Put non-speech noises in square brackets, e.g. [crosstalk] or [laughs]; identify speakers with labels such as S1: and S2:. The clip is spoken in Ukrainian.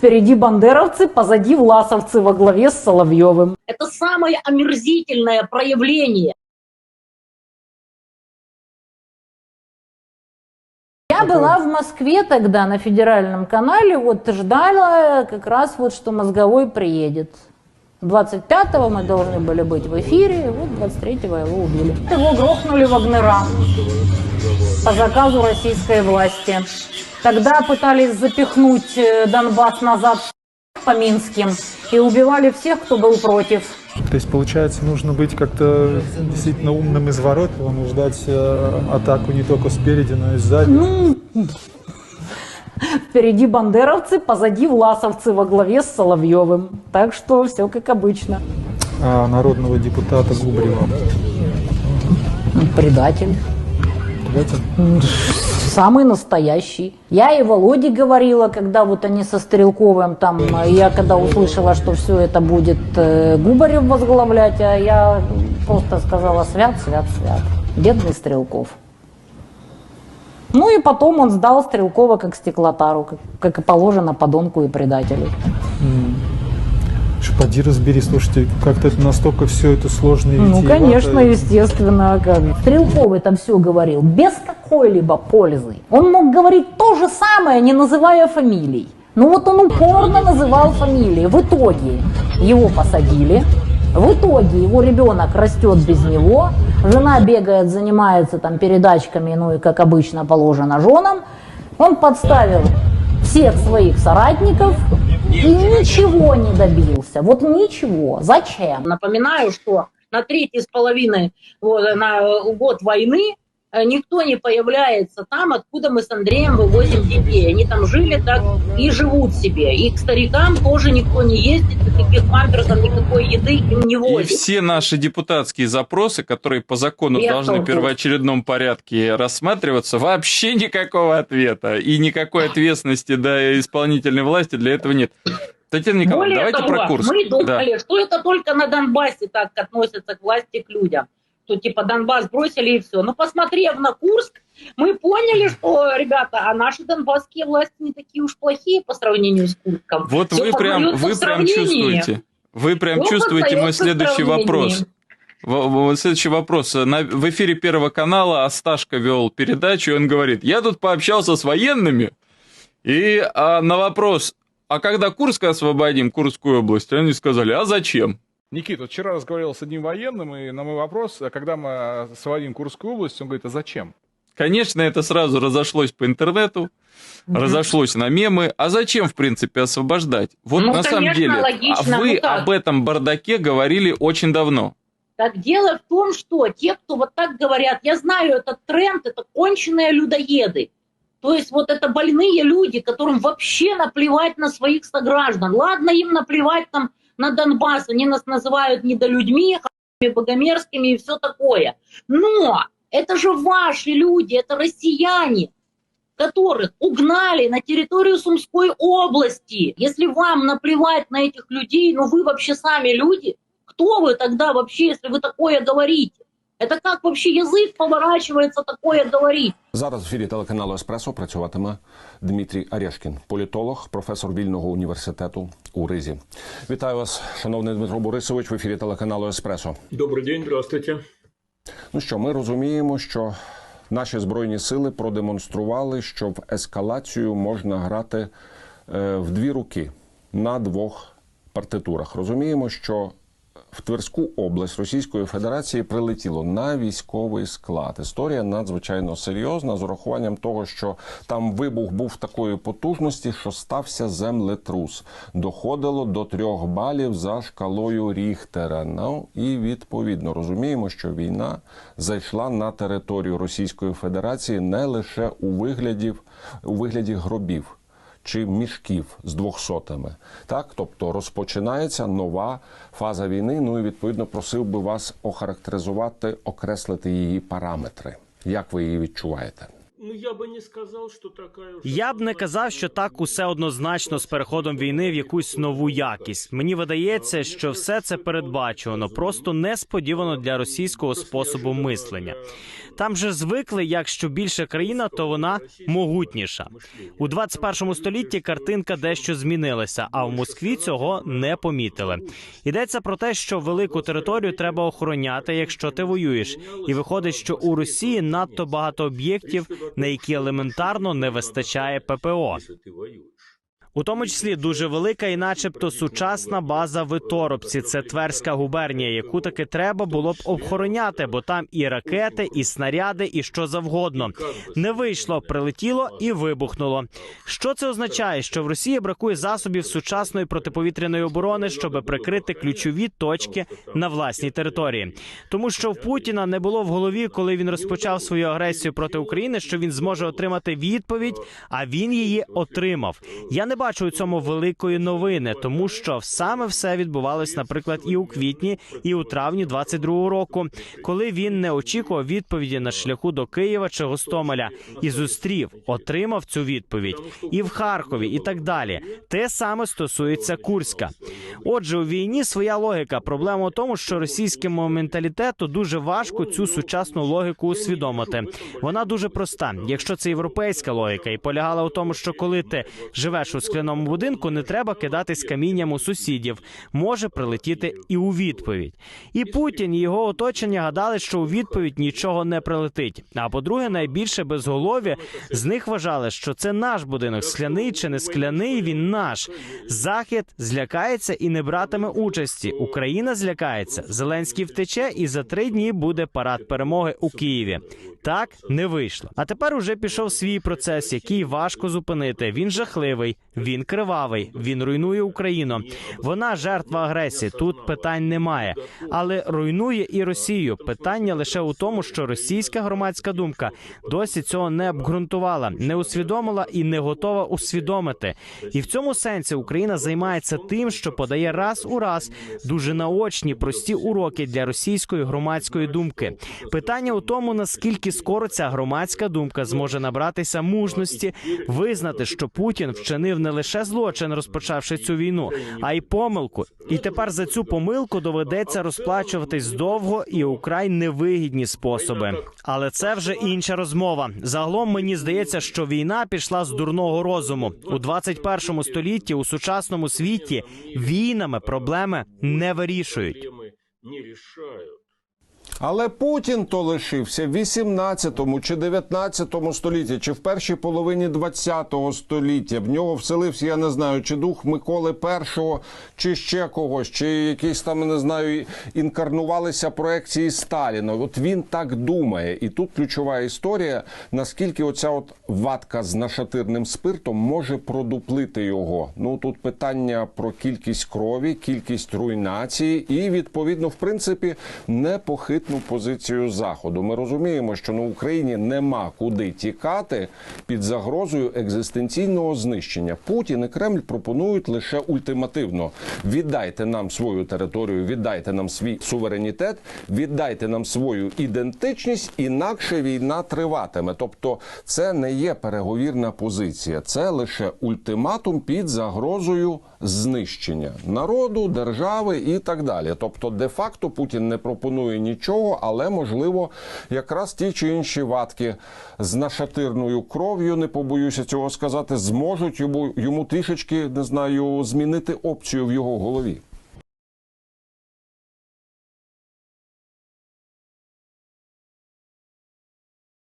S1: Впереди бандеровцы, позади власовцы во главе с Соловьевым.
S2: Это самое омерзительное проявление.
S1: Я была в Москве тогда на федеральном канале, вот ждала как раз вот, что Мозговой приедет. 25-го мы должны были быть в эфире, вот 23-го его убили. Его грохнули Вагнера по заказу российской власти. Тогда пытались запихнуть э, Донбасс назад по Минским и убивали всех, кто был против.
S3: То есть, получается, нужно быть как-то действительно умным, изворотливым и ждать э, атаку не только спереди, но и сзади.
S1: Ну, [laughs] впереди бандеровцы, позади власовцы во главе с Соловьевым. Так что все как обычно.
S3: А народного депутата Губрева.
S1: Предатель.
S3: Давайте.
S1: Самый настоящий. Я и Володе говорила, когда вот они со Стрелковым там, я когда услышала, что все это будет э, Губарев возглавлять, а я просто сказала свят, свят, свят. Бедный Стрелков. Ну и потом он сдал Стрелкова как стеклотару, как, как и положено подонку и предателю.
S3: Ш, Поди разбери, слушайте, как-то это настолько все это сложно
S1: Ну, конечно, естественно. а Как. Стрелков это все говорил без какой-либо пользы. Он мог говорить то же самое, не называя фамилий. Ну вот он упорно называл фамилии. В итоге его посадили. В итоге его ребенок растет без него. Жена бегает, занимается там передачками, ну и как обычно положено женам. Он подставил всех своих соратников и ничего не добился. Вот ничего. Зачем?
S2: Напоминаю, что на третий с половиной вот, на э, год войны э, никто не появляется там, откуда мы с Андреем вывозим детей. Они там жили так и живут себе. И к старикам тоже никто не ездит, никаких памперсов, никакой еды им не
S4: И
S2: возит.
S4: все наши депутатские запросы, которые по закону
S2: Я
S4: должны в первоочередном порядке рассматриваться, вообще никакого ответа. И никакой ответственности до исполнительной власти для этого нет. Татьяна Николаевна,
S2: Более
S4: давайте
S2: того,
S4: про курс.
S2: мы
S4: Да.
S2: думали, что это только на Донбассе так относятся к власти, к людям. Что типа Донбасс бросили и все. Но посмотрев на Курск, мы поняли, что, ребята, а наши донбасские власти не такие уж плохие по сравнению с Курском.
S4: Вот
S2: Всё
S4: вы прям, вы прям чувствуете. Вы прям
S2: Всё
S4: чувствуете мой следующий вопрос. В- в- Следующий вопрос. В эфире Первого канала Асташка вел передачу, и он говорит, я тут пообщался с военными, и а, на вопрос, а когда Курск освободим, Курскую область, они сказали, а зачем?
S5: Никита, вот вчера разговаривал с одним военным, и на мой вопрос, а когда мы освободим Курскую область, он говорит, а зачем?
S4: Конечно, это сразу разошлось по интернету, разошлось на мемы. А зачем, в принципе, освобождать? Вот
S2: Ну,
S4: на самом
S2: конечно,
S4: деле, а
S2: логично,
S4: вы
S2: ну как?
S4: об этом бардаке говорили очень давно.
S2: Так дело в том, что те, кто вот так говорят, я знаю этот тренд, это конченые людоеды. То есть вот это больные люди, которым вообще наплевать на своих сограждан. Ладно им наплевать там на Донбасс, они нас называют недолюдьми, богомерзкими и все такое. Но это же ваши люди, это россияне, которых угнали на территорию Сумской области. Если вам наплевать на этих людей, ну вы вообще сами люди, кто вы тогда вообще, если вы такое говорите? Это как вообще язык поворачивается такое говорить?
S6: Зараз в ефірі телеканалу Еспресо працюватиме Дмитрій Арешкін, політолог, професор вільного університету у Ризі. Вітаю вас, шановний Дмитро Борисович, в ефірі телеканалу Еспресо.
S7: Добрый день, здравствуйте.
S6: Ну що, ми розуміємо, що наші збройні сили продемонстрували, що в ескалацію можна грати е, в дві руки на двох партитурах. Розуміємо, що в Тверську область Російської Федерації прилетіло на військовий склад. Історія надзвичайно серйозна з урахуванням того, що там вибух був такої потужності, що стався землетрус. Доходило до трьох балів за шкалою Ріхтера. Ну і відповідно розуміємо, що війна зайшла на територію Російської Федерації не лише у вигляді, у вигляді гробів чи мішків з двохсотими. Так, тобто розпочинається нова фаза війни. Ну і відповідно просив би вас охарактеризувати, окреслити її параметри. Як ви її відчуваєте?
S7: Ну, я бы не сказал, что такая уж...
S8: Я б не казав, що так усе однозначно з переходом війни в якусь нову якість. Мені видається, що все це передбачувано, просто несподівано для російського способу мислення. Там же звикли, як що більша країна, то вона могутніша. У 21 столітті картинка дещо змінилася, а в Москві цього не помітили. Йдеться про те, що велику територію треба охороняти, якщо ти воюєш, і виходить, що у Росії надто багато об'єктів, на які елементарно не вистачає ППО. У тому числі дуже велика і, начебто, сучасна база в Іторопці. Це Тверська губернія, яку таки треба було б обхороняти, бо там і ракети, і снаряди, і що завгодно. Не вийшло, прилетіло і вибухнуло. Що це означає? Що в Росії бракує засобів сучасної протиповітряної оборони, щоб прикрити ключові точки на власній території, тому що в Путіна не було в голові, коли він розпочав свою агресію проти України, що він зможе отримати відповідь, а він її отримав. Я не бачу у цьому великої новини, тому що саме все відбувалось, наприклад, і у квітні, і у травні 22-го року, коли він не очікував відповіді на шляху до Києва чи Гостомеля і зустрів, отримав цю відповідь і в Харкові, і так далі. Те саме стосується Курська. Отже, у війні своя логіка. Проблема в тому, що російському менталітету дуже важко цю сучасну логіку усвідомити. Вона дуже проста. Якщо це європейська логіка, і полягала у тому, що коли ти живеш у скляному будинку, не треба кидатись камінням у сусідів. Може прилетіти і у відповідь. І Путін і його оточення гадали, що у відповідь нічого не прилетить. А по-друге, найбільше безголові з них вважали, що це наш будинок, скляний чи не скляний. Він наш. Захід злякається і не братиме участі. Україна злякається. Зеленський втече, і за три дні буде парад перемоги у Києві. Так не вийшло. А тепер уже пішов свій процес, який важко зупинити. Він жахливий, він кривавий, він руйнує Україну. Вона жертва агресії. Тут питань немає, але руйнує і Росію. Питання лише у тому, що російська громадська думка досі цього не обґрунтувала, не усвідомила і не готова усвідомити. І в цьому сенсі Україна займається тим, що подає раз у раз дуже наочні прості уроки для російської громадської думки. Питання у тому, наскільки скоро ця громадська думка зможе набратися мужності, визнати, що Путін вчинив не лише злочин, розпочавши цю війну, а й помилку. І тепер за цю помилку доведеться розплачуватись довго і у край невигідні способи. Але це вже інша розмова. Загалом мені здається, що війна пішла з дурного розуму у 21 столітті у сучасному світі. Війнами проблеми не вирішують.
S6: Але Путін то лишився в 18 чи 19 столітті, чи в першій половині 20 століття. В нього вселився, я не знаю, чи дух Миколи І, чи ще когось, чи якісь там не знаю, інкарнувалися проекції Сталіна. От він так думає, і тут ключова історія, наскільки оця от ватка з нашатирним спиртом може продуплити його. Ну тут питання про кількість крові, кількість руйнації і відповідно, в принципі, непохитну позицію заходу. Ми розуміємо, що на Україні нема куди тікати під загрозою екзистенційного знищення. Путін і Кремль пропонують лише ультимативно: віддайте нам свою територію, віддайте нам свій суверенітет, віддайте нам свою ідентичність, інакше війна триватиме. Тобто, це не є переговірна позиція, це лише ультиматум під загрозою знищення народу, держави і так далі. Тобто, де-факто Путін не пропонує нічого, але можливо, якраз ті чи інші ватки з нашатирною кров'ю, не побоюся цього сказати, зможуть йому, йому трішечки не знаю змінити опцію в його голові.